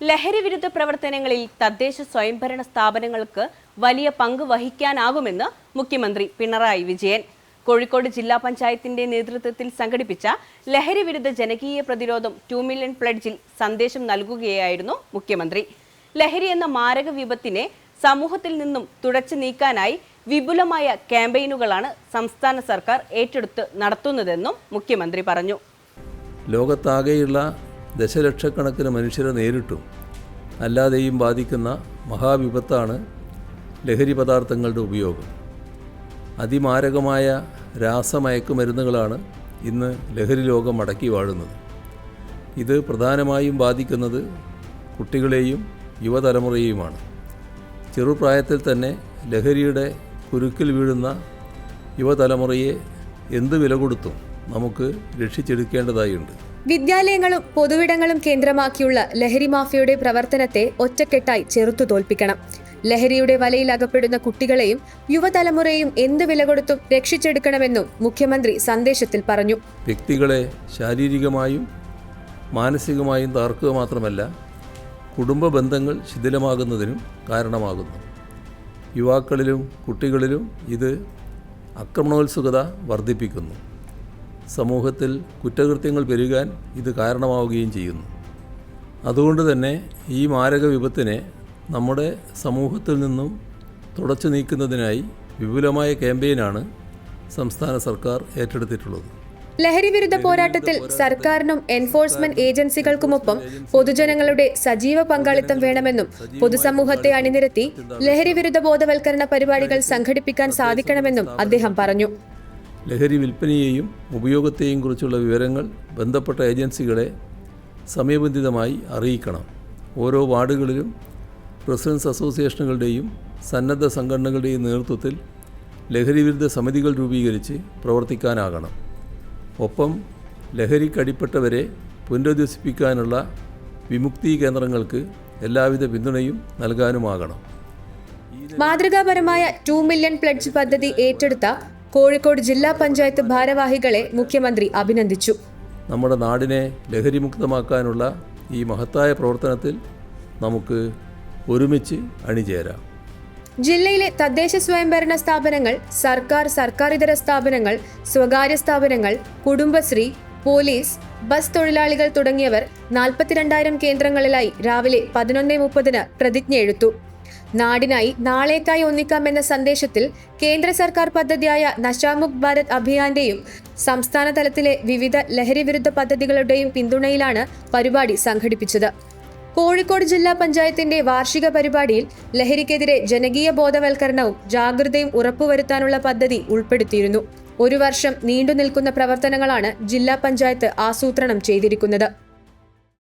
ലഹരി വിരുദ്ധ പ്രവർത്തനങ്ങളിൽ തദ്ദേശ സ്വയംഭരണ സ്ഥാപനങ്ങൾക്ക് വലിയ പങ്ക് വഹിക്കാനാകുമെന്ന് മുഖ്യമന്ത്രി പിണറായി വിജയൻ. കോഴിക്കോട് ജില്ലാ പഞ്ചായത്തിന്റെ നേതൃത്വത്തിൽ സംഘടിപ്പിച്ച ലഹരി വിരുദ്ധ ജനകീയ പ്രതിരോധം ടു മില്യൺ പ്ലഡ്ജിൽ സന്ദേശം നൽകുകയായിരുന്നു മുഖ്യമന്ത്രി. ലഹരി എന്ന മാരക വിപത്തിനെ സമൂഹത്തിൽ നിന്നും തുടച്ചു നീക്കാനായി വിപുലമായ ക്യാമ്പയിനുകളാണ് സംസ്ഥാന സർക്കാർ ഏറ്റെടുത്ത് നടത്തുന്നതെന്നും മുഖ്യമന്ത്രി പറഞ്ഞു. ലോകത്താകെയുള്ള ദശലക്ഷക്കണക്കിന് മനുഷ്യരെ നേരിട്ടും. അല്ലാതെയും ബാധിക്കുന്ന മഹാവിപത്താണ് ലഹരി പദാർത്ഥങ്ങളുടെ ഉപയോഗം. അതിമാരകമായ രാസമയക്കുമരുന്നുകളാണ് ഇന്ന് ലഹരി ലോകം അടക്കി വാഴുന്നത്. ഇത് പ്രധാനമായും ബാധിക്കുന്നത് കുട്ടികളെയും യുവതലമുറയെയുമാണ്. ചെറുപ്രായത്തിൽ തന്നെ ലഹരിയുടെ കുരുക്കിൽ വീഴുന്ന യുവതലമുറയെ എന്ത് വില കൊടുത്തും നമുക്ക് രക്ഷിച്ചെടുക്കേണ്ടതായുണ്ട്. വിദ്യാലയങ്ങളും പൊതുവിടങ്ങളും കേന്ദ്രമാക്കിയുള്ള ലഹരി മാഫിയയുടെ പ്രവർത്തനത്തെ ഒറ്റക്കെട്ടായി ചെറുത്തു തോൽപ്പിക്കണം. ലഹരിയുടെ വലയിൽ അകപ്പെടുന്ന കുട്ടികളെയും യുവതലമുറയെയും എന്ത് വില കൊടുത്തും രക്ഷിച്ചെടുക്കണമെന്നും മുഖ്യമന്ത്രി സന്ദേശത്തിൽ പറഞ്ഞു. വ്യക്തികളെ ശാരീരികമായും മാനസികമായും തകർക്കുക മാത്രമല്ല കുടുംബ ബന്ധങ്ങൾ ശിഥിലമാകുന്നതിനും കാരണമാകുന്നു. യുവാക്കളിലും കുട്ടികളിലും ഇത് ആക്രമണോത്സുകത വർദ്ധിപ്പിക്കുന്നു. സമൂഹത്തിൽ കുറ്റകൃത്യങ്ങൾ പെരുകാൻ ഇത് കാരണമാവുകയും ചെയ്യുന്നു. അതുകൊണ്ട് തന്നെ ഈ മാരക വിപത്തിനെ നമ്മുടെ സമൂഹത്തിൽ നിന്നും തുടച്ചു നീക്കുന്നതിനായി വിപുലമായ ക്യാമ്പയിനാണ് സംസ്ഥാന സർക്കാർ ഏറ്റെടുത്തിട്ടുള്ളത്. ലഹരി വിരുദ്ധ പോരാട്ടത്തിൽ സർക്കാരിനും എൻഫോഴ്സ്മെന്റ് ഏജൻസികൾക്കുമൊപ്പം പൊതുജനങ്ങളുടെ സജീവ പങ്കാളിത്തം വേണമെന്നും പൊതുസമൂഹത്തെ അണിനിരത്തി ലഹരി വിരുദ്ധ ബോധവൽക്കരണ പരിപാടികൾ സംഘടിപ്പിക്കാൻ സാധിക്കണമെന്നും അദ്ദേഹം പറഞ്ഞു. ലഹരി വിൽപ്പനയെയും ഉപയോഗത്തെയും കുറിച്ചുള്ള വിവരങ്ങൾ ബന്ധപ്പെട്ട ഏജൻസികളെ സമയബന്ധിതമായി അറിയിക്കണം. ഓരോ വാർഡുകളിലും റെസിഡൻസ് അസോസിയേഷനുകളുടെയും സന്നദ്ധ സംഘടനകളുടെയും നേതൃത്വത്തിൽ ലഹരി വിരുദ്ധ സമിതികൾ രൂപീകരിച്ച് പ്രവർത്തിക്കാനാകണം. ഒപ്പം ലഹരിക്കടിപ്പെട്ടവരെ പുനരധിവസിപ്പിക്കാനുള്ള വിമുക്തി കേന്ദ്രങ്ങൾക്ക് എല്ലാവിധ പിന്തുണയും നൽകാനുമാകണം. മാതൃകാപരമായ ടു മില്യൺ പ്ലഡ്ജ് പദ്ധതി ഏറ്റെടുത്ത കോഴിക്കോട് ജില്ലാ പഞ്ചായത്ത് ഭാരവാഹികളെ മുഖ്യമന്ത്രി അഭിനന്ദിച്ചു. നമ്മുടെ നാടിനെ ലഹരിമുക്തമാക്കാനുള്ള ഈ മഹത്തായ പ്രവർത്തനത്തിൽ നമുക്ക് ഒരുമിച്ച് അണിചേരാം. ജില്ലയിലെ തദ്ദേശ സ്വയംഭരണ സ്ഥാപനങ്ങൾ സർക്കാർ സർക്കാരിതര സ്ഥാപനങ്ങൾ സ്വകാര്യ സ്ഥാപനങ്ങൾ കുടുംബശ്രീ പോലീസ് ബസ് തൊഴിലാളികൾ തുടങ്ങിയവർ നാൽപ്പത്തിരണ്ടായിരം കേന്ദ്രങ്ങളിലായി രാവിലെ പതിനൊന്ന് മുപ്പതിന് പ്രതിജ്ഞയെടുത്തു. നാടിനായി നാളേക്കായി ഒന്നിക്കാം എന്ന സന്ദേശത്തിൽ കേന്ദ്ര സർക്കാർ പദ്ധതിയായ നശാമുക് ഭാരത് അഭിയാന്റെയും സംസ്ഥാന തലത്തിലെ വിവിധ ലഹരി വിരുദ്ധ പദ്ധതികളുടെയും പിന്തുണയിലാണ് പരിപാടി സംഘടിപ്പിച്ചത്. കോഴിക്കോട് ജില്ലാ പഞ്ചായത്തിന്റെ വാർഷിക പരിപാടിയിൽ ലഹരിക്കെതിരെ ജനകീയ ബോധവൽക്കരണവും ജാഗ്രതയും ഉറപ്പുവരുത്താനുള്ള പദ്ധതി ഉൾപ്പെടുത്തിയിരുന്നു. ഒരു വർഷം നീണ്ടു നിൽക്കുന്ന പ്രവർത്തനങ്ങളാണ് ജില്ലാ പഞ്ചായത്ത് ആസൂത്രണം ചെയ്തിരിക്കുന്നത്.